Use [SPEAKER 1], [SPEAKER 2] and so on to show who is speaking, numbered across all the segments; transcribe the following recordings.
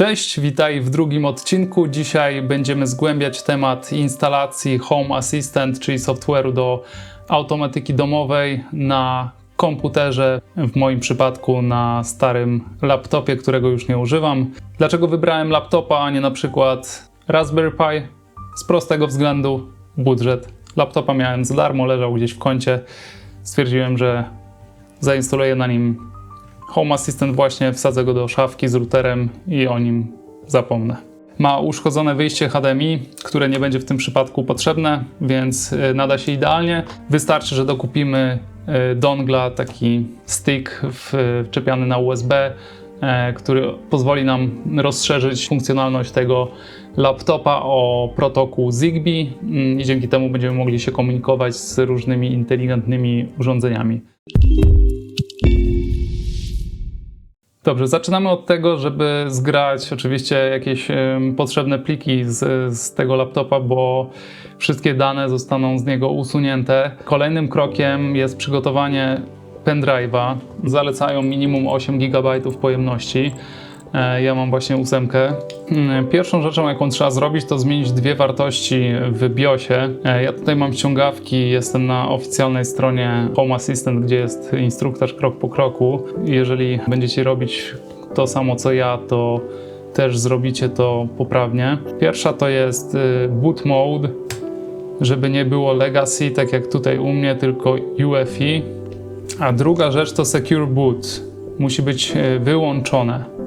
[SPEAKER 1] Cześć, witaj w drugim odcinku. Dzisiaj będziemy zgłębiać temat instalacji Home Assistant, czyli software'u do automatyki domowej na komputerze, w moim przypadku na starym laptopie, którego już nie używam. Dlaczego wybrałem laptopa, a nie na przykład Raspberry Pi? Z prostego względu budżet. Laptopa miałem za darmo, leżał gdzieś w kącie. Stwierdziłem, że zainstaluję na nim Home Assistant właśnie, wsadzę go do szafki z routerem i o nim zapomnę. Ma uszkodzone wyjście HDMI, które nie będzie w tym przypadku potrzebne, więc y, nada się idealnie. Wystarczy, że dokupimy y, dongla, taki stick wczepiany na USB, e, który pozwoli nam rozszerzyć funkcjonalność tego laptopa o protokół Zigbee mm, i dzięki temu będziemy mogli się komunikować z różnymi inteligentnymi urządzeniami. Dobrze, zaczynamy od tego, żeby zgrać oczywiście jakieś potrzebne pliki z, z tego laptopa, bo wszystkie dane zostaną z niego usunięte. Kolejnym krokiem jest przygotowanie pendrive'a. Zalecają minimum 8 GB pojemności. E, Ja mam właśnie ósemkę. Mm, Pierwszą rzeczą, jaką trzeba zrobić, to zmienić dwie wartości w BIOSie. E, Ja tutaj mam ściągawki, jestem na oficjalnej stronie Home Assistant, gdzie jest instruktaż krok po kroku. Jeżeli będziecie robić to samo co ja, to też zrobicie to poprawnie. Pierwsza to jest y, boot mode, żeby nie było legacy, tak jak tutaj u mnie, tylko UEFI. A druga rzecz to secure boot. Musi być y, wyłączone.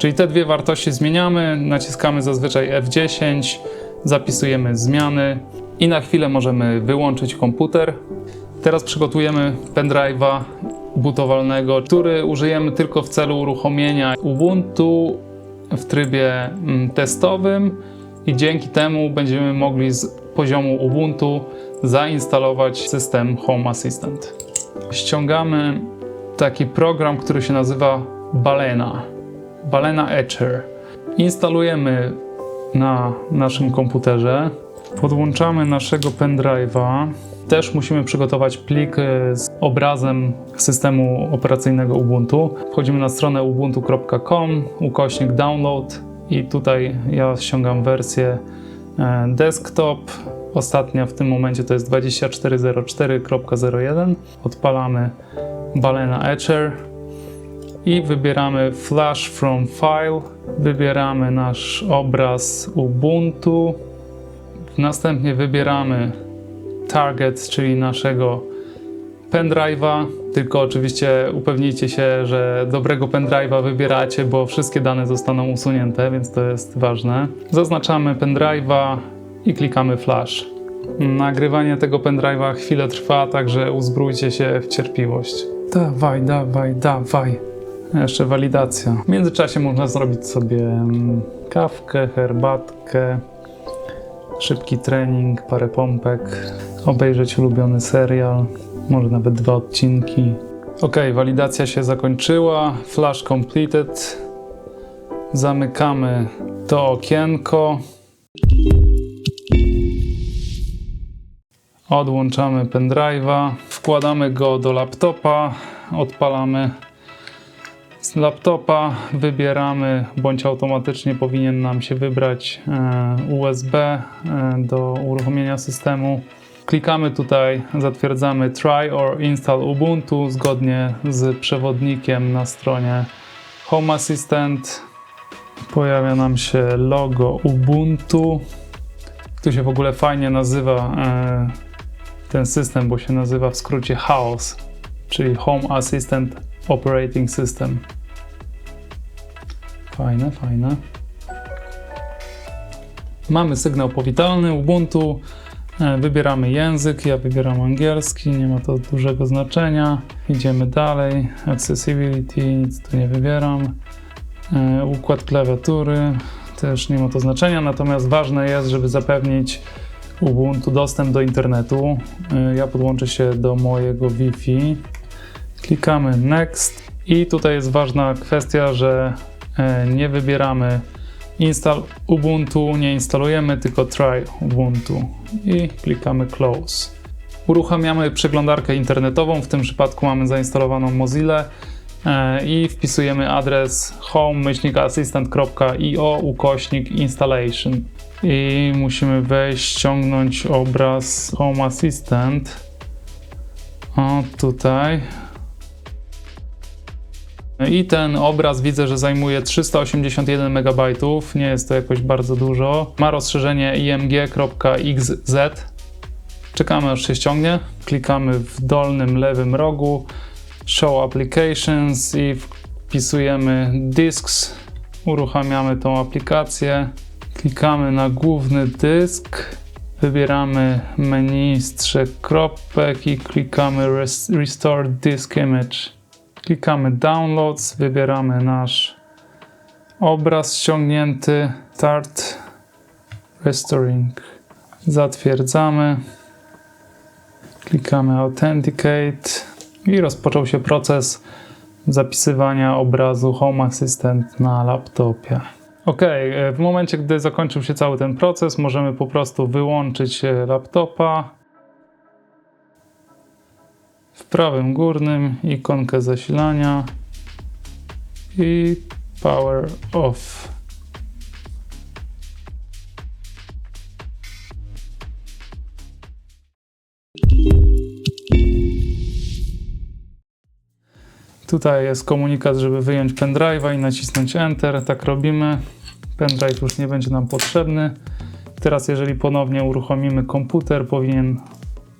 [SPEAKER 1] Czyli te dwie wartości zmieniamy, naciskamy zazwyczaj F10, zapisujemy zmiany i na chwilę możemy wyłączyć komputer. Teraz przygotujemy pendrive'a bootowalnego, który użyjemy tylko w celu uruchomienia Ubuntu w trybie mm, testowym i dzięki temu będziemy mogli z poziomu Ubuntu zainstalować system Home Assistant. Ściągamy taki program, który się nazywa Balena. Balena Etcher. Instalujemy na naszym komputerze. Podłączamy naszego pendrive'a. Też musimy przygotować plik e, z obrazem systemu operacyjnego Ubuntu. Wchodzimy na stronę ubuntu.com, ukośnik download i tutaj ja ściągam wersję e, desktop. Ostatnia w tym momencie to jest 2404.01. Odpalamy Balena Etcher i wybieramy Flash from File. Wybieramy nasz obraz Ubuntu. Następnie wybieramy Target, czyli naszego pendrive'a. Tylko oczywiście upewnijcie się, że dobrego pendrive'a wybieracie, bo wszystkie dane zostaną usunięte, więc to jest ważne. Zaznaczamy pendrive'a i klikamy Flash. Nagrywanie tego pendrive'a chwilę trwa, także uzbrójcie się w cierpliwość. Dawaj, dawaj, dawaj. Jeszcze walidacja. W międzyczasie można zrobić sobie mm, kawkę, herbatkę, szybki trening, parę pompek, obejrzeć ulubiony serial, może nawet dwa odcinki. Ok, walidacja się zakończyła. Flash completed. Zamykamy to okienko. Odłączamy pendrive'a, wkładamy go do laptopa, odpalamy z laptopa wybieramy, bądź automatycznie powinien nam się wybrać e, USB e, do uruchomienia systemu. Klikamy tutaj, zatwierdzamy Try or Install Ubuntu zgodnie z przewodnikiem na stronie Home Assistant. Pojawia nam się logo Ubuntu. Tu się w ogóle fajnie nazywa e, ten system, bo się nazywa w skrócie HAOS, czyli Home Assistant Operating System. Fajne, fajne. Mamy sygnał powitalny Ubuntu. E, Wybieramy język. Ja wybieram angielski, nie ma to dużego znaczenia. Idziemy dalej. Accessibility, nic tu nie wybieram. E, Układ klawiatury też nie ma to znaczenia, natomiast ważne jest, żeby zapewnić Ubuntu dostęp do internetu. E, Ja podłączę się do mojego Wi-Fi. Klikamy Next i tutaj jest ważna kwestia, że e, nie wybieramy Install Ubuntu, nie instalujemy, tylko Try Ubuntu i klikamy Close. Uruchamiamy przeglądarkę internetową, w tym przypadku mamy zainstalowaną Mozilla e, i wpisujemy adres home-assistant.io ukośnik installation i musimy wejść, ściągnąć obraz Home Assistant. O, tutaj. I ten obraz widzę, że zajmuje 381 MB. Nie jest to jakoś bardzo dużo. Ma rozszerzenie img.xz. Czekamy aż się ściągnie. Klikamy w dolnym lewym rogu Show Applications i wpisujemy Disks. Uruchamiamy tą aplikację. Klikamy na główny dysk. Wybieramy menu z trzech kropek i klikamy res- Restore Disk Image. Klikamy Downloads, wybieramy nasz obraz ściągnięty, Start Restoring. Zatwierdzamy. Klikamy Authenticate i rozpoczął się proces zapisywania obrazu Home Assistant na laptopie. Ok, w momencie, gdy zakończył się cały ten proces, możemy po prostu wyłączyć e, laptopa. W prawym górnym ikonkę zasilania i power off. Tutaj jest komunikat, żeby wyjąć pendrive'a i nacisnąć Enter. Tak robimy. Pendrive już nie będzie nam potrzebny. Teraz, jeżeli ponownie uruchomimy komputer, powinien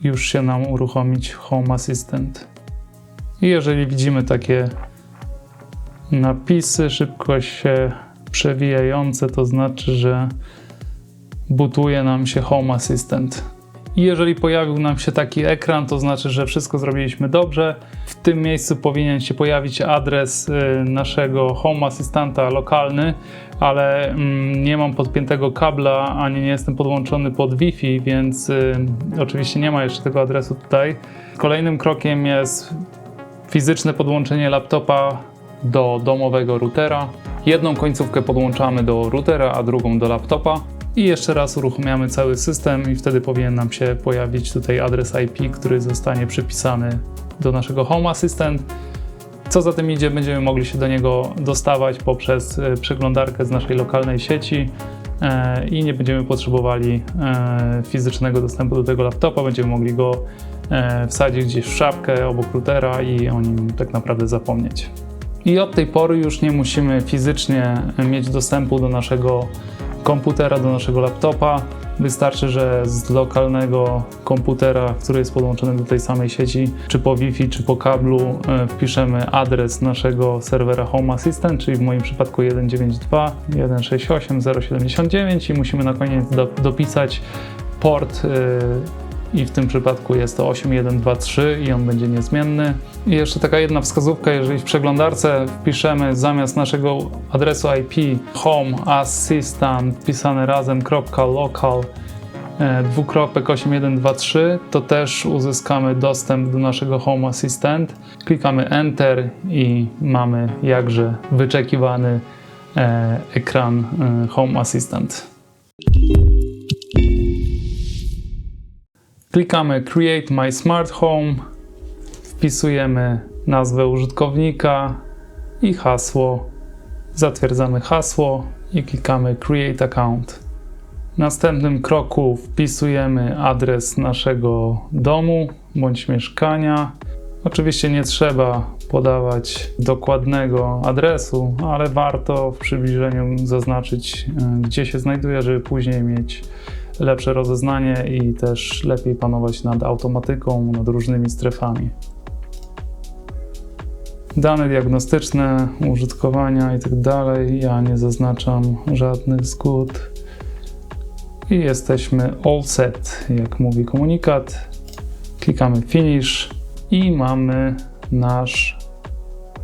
[SPEAKER 1] już się nam uruchomić Home Assistant. I jeżeli widzimy takie napisy, szybko się przewijające, to znaczy, że butuje nam się Home Assistant. I jeżeli pojawił nam się taki ekran, to znaczy, że wszystko zrobiliśmy dobrze. W tym miejscu powinien się pojawić adres y, naszego Home Assistanta lokalny, ale mm, nie mam podpiętego kabla, ani nie jestem podłączony pod Wi-Fi, więc y, oczywiście nie ma jeszcze tego adresu tutaj. Kolejnym krokiem jest fizyczne podłączenie laptopa do domowego routera. Jedną końcówkę podłączamy do routera, a drugą do laptopa. I jeszcze raz uruchamiamy cały system i wtedy powinien nam się pojawić tutaj adres IP, który zostanie przypisany do naszego Home Assistant. Co za tym idzie, będziemy mogli się do niego dostawać poprzez e, przeglądarkę z naszej lokalnej sieci e, i nie będziemy potrzebowali e, fizycznego dostępu do tego laptopa. Będziemy mogli go wsadzić gdzieś w szapkę obok routera i o nim tak naprawdę zapomnieć. I od tej pory już nie musimy fizycznie mieć dostępu do naszego komputera, do naszego laptopa. Wystarczy, że z lokalnego komputera, który jest podłączony do tej samej sieci, czy po Wi-Fi, czy po kablu, e, wpiszemy adres naszego serwera Home Assistant, czyli w moim przypadku 192.168.079 i musimy na koniec do, dopisać port e, i w tym przypadku jest to 8123 i on będzie niezmienny. I jeszcze taka jedna wskazówka, jeżeli w przeglądarce wpiszemy zamiast naszego adresu IP home assistant pisane razem .local e, dwukropek 8123, to też uzyskamy dostęp do naszego Home Assistant. Klikamy Enter i mamy jakże wyczekiwany e, ekran e, Home Assistant. Klikamy Create My Smart Home, wpisujemy nazwę użytkownika i hasło. Zatwierdzamy hasło i klikamy Create Account. W następnym kroku wpisujemy adres naszego domu bądź mieszkania. Oczywiście nie trzeba podawać dokładnego adresu, ale warto w przybliżeniu zaznaczyć, e, gdzie się znajduje, żeby później mieć lepsze rozeznanie i też lepiej panować nad automatyką, nad różnymi strefami. Dane diagnostyczne, użytkowania itd. Tak ja nie zaznaczam żadnych zgód. I jesteśmy all set, jak mówi komunikat. Klikamy Finish i mamy nasz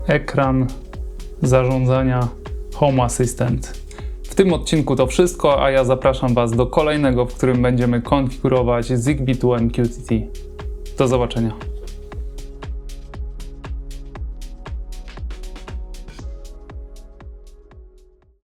[SPEAKER 1] ekran zarządzania Home Assistant. Tym odcinku to wszystko, a ja zapraszam Was do kolejnego, w którym będziemy konfigurować Zigbee to MQTT. Do zobaczenia.